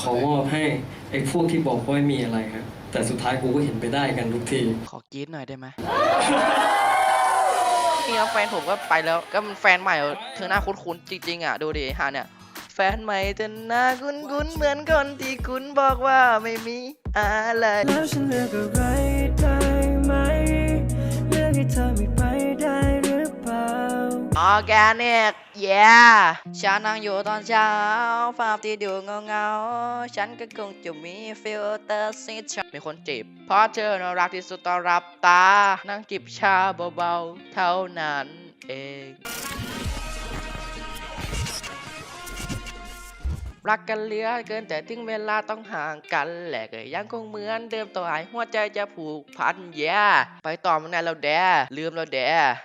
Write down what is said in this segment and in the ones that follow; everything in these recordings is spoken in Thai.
ขอมอบให้ไอ้พวกที่บอกว่าไม่มีอะไรครับ แต่สุดท้ายกูก็เห็นไปได้กันทุกทีขอกรีดหน่อยได้ไหมนี่ครับแฟนผมก็ไปแล้วก็มันแฟนใหม่เธอหน้าคุ้นๆจริงๆอะดูดิฮะเนี่ย แฟนใหม่เธอหน้าคุ้นๆเหมือนคนที่คุณบอกว่าไม่มีอะไรแล้วฉันเลือกอะไรได้ไหมเลือกให้เธอไม่ ออแกนิกเย่ฉันนั่งอยู่ตอนเช้าภาพที่ดูเงาเงาฉันก็คงจะมีฟิลเตอร์ซิชมีคนจีบเพราะเธอน่ารักที่สุดตอนรับตา นั่งจิบชาเบาๆ เท่านั้นเอง รักกันเหลือเกินแต่ถึงเวลาต้องห่างกันแหละก็ยังคงเหมือนเดิมต่อให้หัวใจจะผูกพันแย่ไปต่อมันในเราแดลืมเราแด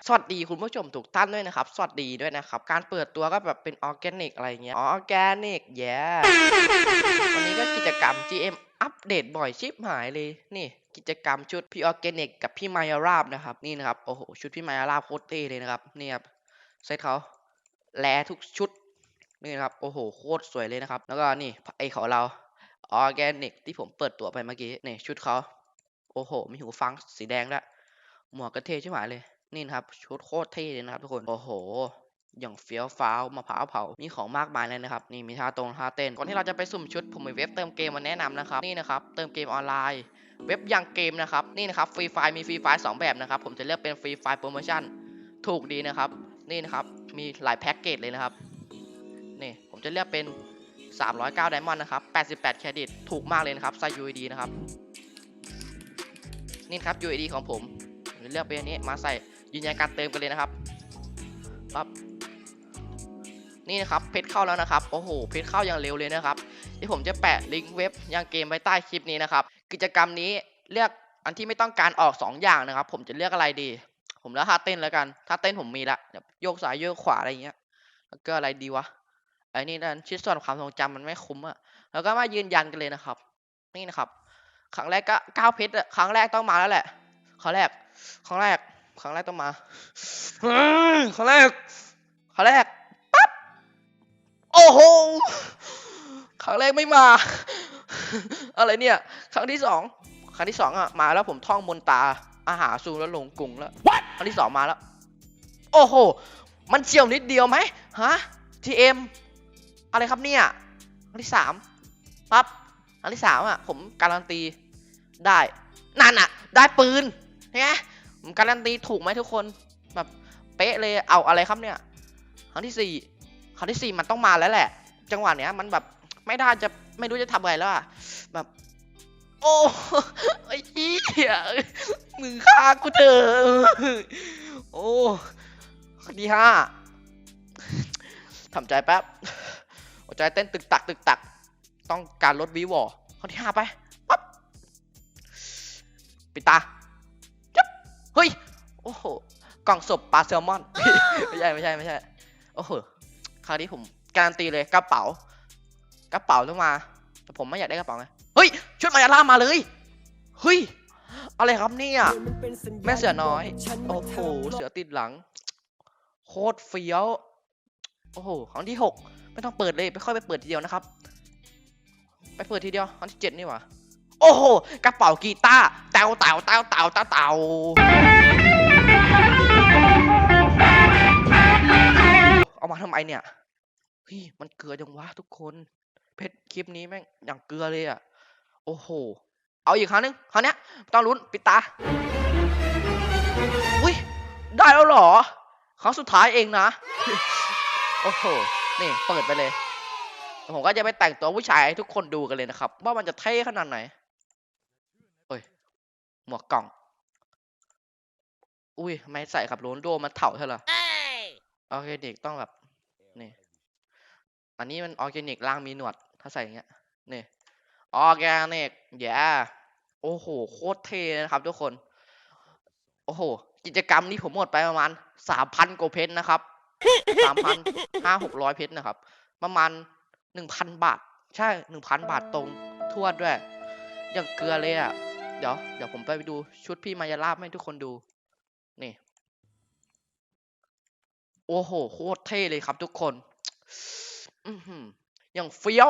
สวัสดีคุณผู้ชมทุกท่านด้วยนะครับสวัสดีด้วยนะครับการเปิดตัวก็แบบเป็นออร์แกนิกอะไรเงี้ยออร์แกนิกแย่วันนี้ก็กิจกรรม GM อัปเดตบ่อยชิบหายเลยนี่กิจกรรมชุดพี่ออร์แกนิกกับพี่มายาราบนะครับนี่นะครับโอ้โหชุดพี่มายาราบโคตรเท่เลยนะครับนี่ครับเซตเขาแลทุกชุด นี่นะครับโอ้โหโคตรสวยเลยนะครับ แล้วก็นี่ไอของเราออร์แกนิกที่ผมเปิดตัวไปเมื่อกี้นี่ชุดเขาโอ้โหมีหูฟังสีแดงด้วหมวกก็เท่ใช่ไหมเลยนี่นะครับชุดโคตรเท่เลยนะครับทุกคนโอ้โหอย่างเฟี้ยวฟ้าวมะพร้าวเผา มีของมากมายเลยนะครับ นี่มีท่าตรงท่าเต้น ก่อนที่เราจะไปสุ่มชุด ผมมีเว็บเติมเกมมาแนะนำนะครับ นี่นะครับ เติมเกมออนไลน์ เว็บยังเกมนะครับ นี่นะครับ ฟรีไฟมีฟรีไฟสองแบบนะครับ ผมจะเลือกเป็นฟรีไฟโปรโมชั่น ถูกดีนะครับ นี่นะครับ มีหลายแพ็กเกจเลยนะครับ นี่ผมจะเลือกเป็น 309ไดมอนด์นะครับ 88 เครดิต ถูกมากเลยนะครับใส่ UID นะครับ นี่ครับ UID ของผมผมจะเลือกเป็นอันนี้มาใส่ยืนยันการเติมกันเลยนะครับปั๊บนี่นะครับเพจเข้าแล้วนะครับโอ้โหเพจเข้าอย่างเร็วเลยนะครับที่ผมจะแปะลิงก์เว็บยังเกมไว้ใต้คลิปนี้นะครับ กิจกรรมนี้เลือกอันที่ไม่ต้องการออก 2 อย่างนะครับ ผมจะเลือกอะไรดี ผมเลือกท่าเต้นแล้วกันท่าเต้นผมมีละเดี๋ยวโยกซ้ายโยกขวาอะไรเงี้ยแล้วก็อะไรดีวะ ไอ้นี่นั่นชิ้นส่วนความทรงจำมันไม่คุ้มอะแล้วก็มายืนยันกันเลยนะครับ นี่นะครับ ครั้งแรกก็เก้าเพชรอะครั้งแรกต้องมาแล้วแหละครั้งแรกครั้งแรกครั้งแรกต้องมาอืมครั้งแรกครั้งแรกปั๊บโอ้โหครั้งแรกไม่มา อะไรเนี่ย ครั้งที่สองครั้งที่สองอะมาแล้วผมท่องมนตราอาหารซูแล้วลงกรุงแล้วครั้งที่สองมาแล้ว โอ้โห มันเฉียวนิดเดียวไหมฮะ TM อ อะไรครับเนี่ย อันที่สามปั๊บ อันที่สามอะ ผมการันตีได้ นั่นอะ ได้ปืนไงผมการันตีถูกไหมทุกคน แบบเป๊ะเลย เอาอะไรครับเนี่ย ครั้งที่สี่ครั้งที่สี่มันต้องมาแล้วแหละ จังหวะเนี้ยมันแบบไม่ได้จะไม่รู้จะทำอะไรแล้วอะ แบบ โอ้ไอ้เหี้ยมึงฆ่ากูเถอะโอ้ครั้งที่ห้าทำใจแป๊บ หัวใจเต้นตึกตักตึกตัก ต้องการลดวีวอข้อที่ห้าไปปั๊บปิดตาจับเฮ้ย โอ้โห กล่องศพปลาแซลมอน ไม่ใช่ไม่ใช่ไม่ใช่ โอ้โห คราวนี้ผมการันตีเลยกระเป๋า กระเป๋าต้องมา แต่ผมไม่อยากได้กระเป๋าไง เฮ้ย ชุดมายาล่ามาเลย เฮ้ย อะไรครับเนี่ย แม่เสือน้อย โอ้โห เสือติดหลัง โคตรเฟี้ยว โอ้โห ครั้งที่หก ไม่ต้องเปิดเลยไปค่อยไปเปิดทีเดียวนะครับ ไปเปิดทีเดียวครั้งที่เจ็ดนี่หว่าโอ้โหกระเป๋ากีตาร์เต่าเต่าเต่าเต่าเต่าเต่าเอามาทำไมเนี่ยเฮ้ยมันเกลือจังวะทุกคน เพชรคลิปนี้แม่งอย่างเกลือเลยอะโอ้โห เอาอีกครั้งนึงครั้งนี้ต้องลุ้นปิดตาอุ้ยได้แล้วเหรอครั้งสุดท้ายเองนะ โอ้โห นี่เปิดไปเลย ผมก็จะไปแต่งตัวผู้ชายให้ทุกคนดูกันเลยนะครับ ว่ามันจะเท่ขนาดไหนเอ้ยหมวกกล่อง อุ้ยไม่ใส่กับโรนโดมันเถ่าใช่เหรอออร์แกนิกต้องแบบนี่อันนี้มันออร์แกนิกล่างมีหนวด ถ้าใส่อย่างเงี้ยนี่ออร์แกนิกแย่โอ้โหโคตรเท่นะครับ ทุกคน โอ้โห กิจกรรมนี้ผมหมดไปประมาณสามพันกว่าเพชรนะครับ สามพันห้าหกร้อยเพชรนะครับ ประมาณหนึ่งพันบาท ใช่หนึ่งพันบาทตรงทวดด้วย อย่างเกลือเลยอะ เดี๋ยว เดี๋ยวผมไปดูชุดพี่มายาลาบให้ทุกคนดู นี่ โอ้โห โคตรเท่เลยครับทุกคน อืออย่างเฟี้ยว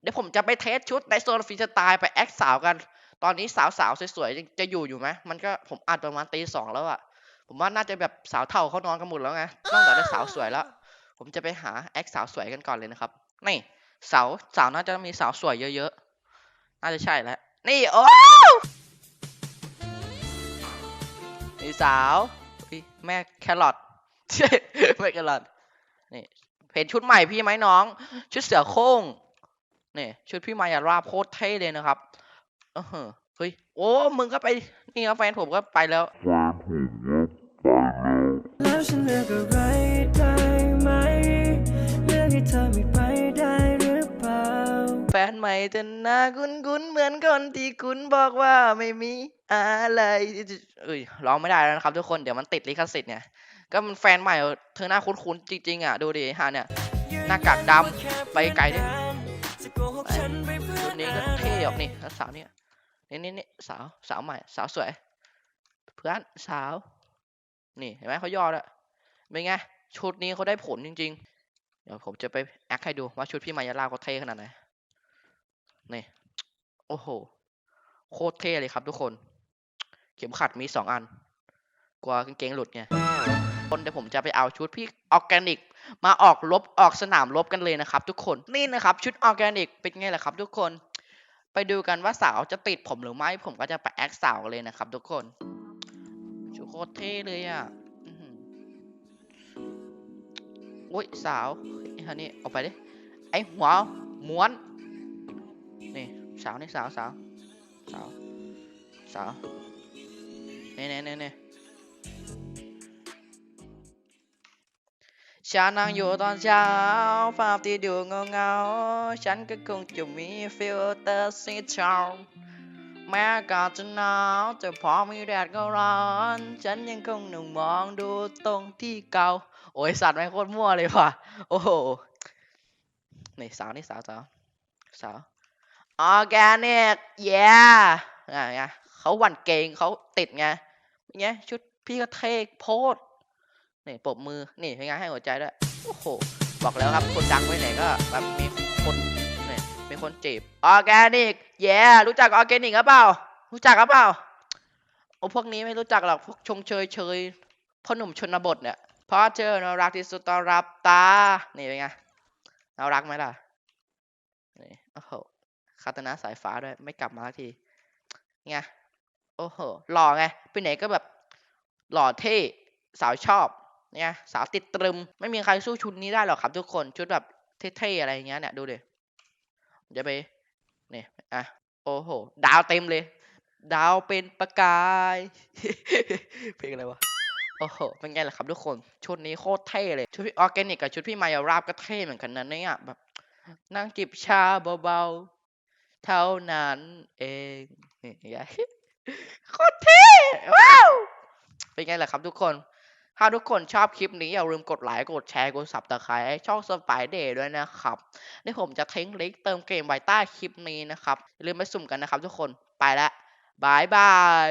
เดี๋ยวผมจะไปเทสชุดในโซนฟรีสไตล์ไปแอคสาวกัน ตอนนี้สาวสาวๆสวยๆจะอยู่อยู่ไหม มันก็ผมอัดประมาณตีสองแล้วอะ ผมว่าน่าจะแบบสาวเท่าเขานอนกันหมดแล้วไงนอกจากได้สาวสวยแล้ว ผมจะไปหาแอคสาวสวยกันก่อนเลยนะครับ นี่สาวสาวน่าจะมีสาวสวยเยอะๆ น่าจะใช่แล้ว นี่โอ้นี่สาวอุ๊ยแม่แครอทแม่แครอทนี่เห็นชุดใหม่พี่ไหมน้อง ชุดเสือโคร่งนี่ชุดพี่มายาราบโคตรเท่เลยนะครับเออเฮ้ย โอ้ มึงก็ไป นี่ครับแฟนผมก็ไปแล้วแล้ว นใหม่จะหน้าคุ้นๆเหมือนคนที่คุณบอกว่าไม่มีอะไรเอ้ยร้องไม่ได้แล้วนะครับทุกคนเดี๋ยวมันติดลิขสิทธิ์เนี่ยก็มันแฟนใหม่เธอหน้าคุ้นๆจริงๆอะดูดิฮะเนี่ยหน้ากากดำไปไกลดิชุดนี้ก็เท่ออกนี่สาวเนี่ยนี่นี่นี่สาวสาวใหม่สาวสวย เพื่อนสาว นี่เห็นไหมเขาย่อแล้วเป็นไงชุดนี้เขาได้ผลจริง ๆ เดี๋ยวผมจะไปแอคให้ดูว่าชุดพี่มายาลาเขาเท่ขนาดไหน นี่โอ้โห โคตรเท่เลยครับทุกคน เข็มขัดมีสองอัน กลัวกางเกงหลุดไงคนเดี๋ยวผมจะไปเอาชุดพี่ออร์แกนิก มาออกลบออกสนามลบกันเลยนะครับ ทุกคนนี่นะครับ ชุดออร์แกนิกเป็นไงล่ะครับ ทุกคน ไปดูกันว่าสาวจะติดผมหรือไม่ผมก็จะไปแอคสาวเลยนะครับ ทุกคนชุดโคตรเท่เลยอะอื้อหือโอ้ยสาวไอ้ฮันนี่ออกไปดิไอ้หัวม้วน สาวนี่สาวสาวสาวสาวเนี่นี่นี่นี่ฉันนั่งอยู่ตอนเช้าภาพที่ดูเงาเงาฉันก็คงจะมีฟิลเตอร์สีเทาแม้อากาศจะหนาวแต่พอมีแดดก็ร้อน ฉันยังคงหนึ่งมองดูตรงที่เก่าโอ้ยสัตว์ไม่โคตรมั่วเลยว่ะ โอ้โหนี่สาวนี่สาวสาวสาว ออร์แกนิกเย้อะไงเขาหวั่นเกงเขาติดไงเป็นไงชุดพี่ก็เท่โพดนี่ปบมือนี่เป็นไงให้หัวใจด้วยโอ้โหบอกแล้วครับคนดังไว้ไหนก็แบบมีคนนี่มีคนจีบออร์แกนิกเย้รู้จักออร์แกนิกหรือเปล่า รู้จักหรือเปล่าโอ้พวกนี้ไม่รู้จักหรอกพวกชงเชยเชยพ่อหนุ่มชนบทเนี่ยพราะเจอน่ารักที่สุดต้อนรับตา นี่เป็นไงน่ารักไหมล่ะนี่โอ้โห คาตนาสายฟ้าด้วย ไม่กลับมาสักทีไงโอ้โหหล่อไงไปไหนก็แบบหล่อเท่สาวชอบเนี่ยสาวติดตรึม ไม่มีใครสู้ชุดนี้ได้หรอกครับทุกคนชุดแบบเท่ๆอะไรเงี้ยเนี่ยดูดิเดี๋ยวไปนี่อะโอ้โห ดาวเต็มเลย ดาวเป็นประกาย เพลงอะไรวะโอ้โหเป็นไงล่ะครับทุกคนชุดนี้โคตรเท่เลย ชุดพี่ออร์แกนิกกับชุดพี่มายาราบก็เท่เหมือนกันนะเนี่ยแบบนั่งจิบชาเบาๆ เท่านั้นเองนี่ไงโคตรเท่ว้าวเป็นไงล่ะครับทุกคน ถ้าทุกคนชอบคลิปนี้อย่าลืมกดไลค์กดแชร์กดสับตะไคร้ช่องสไปเดย์ด้วยนะครับนี่ผมจะทิ้งลิงก์เติมเกมไว้ใต้คลิปนี้นะครับอย่าลืมไปสุ่มกันนะครับทุกคนไปละบายบาย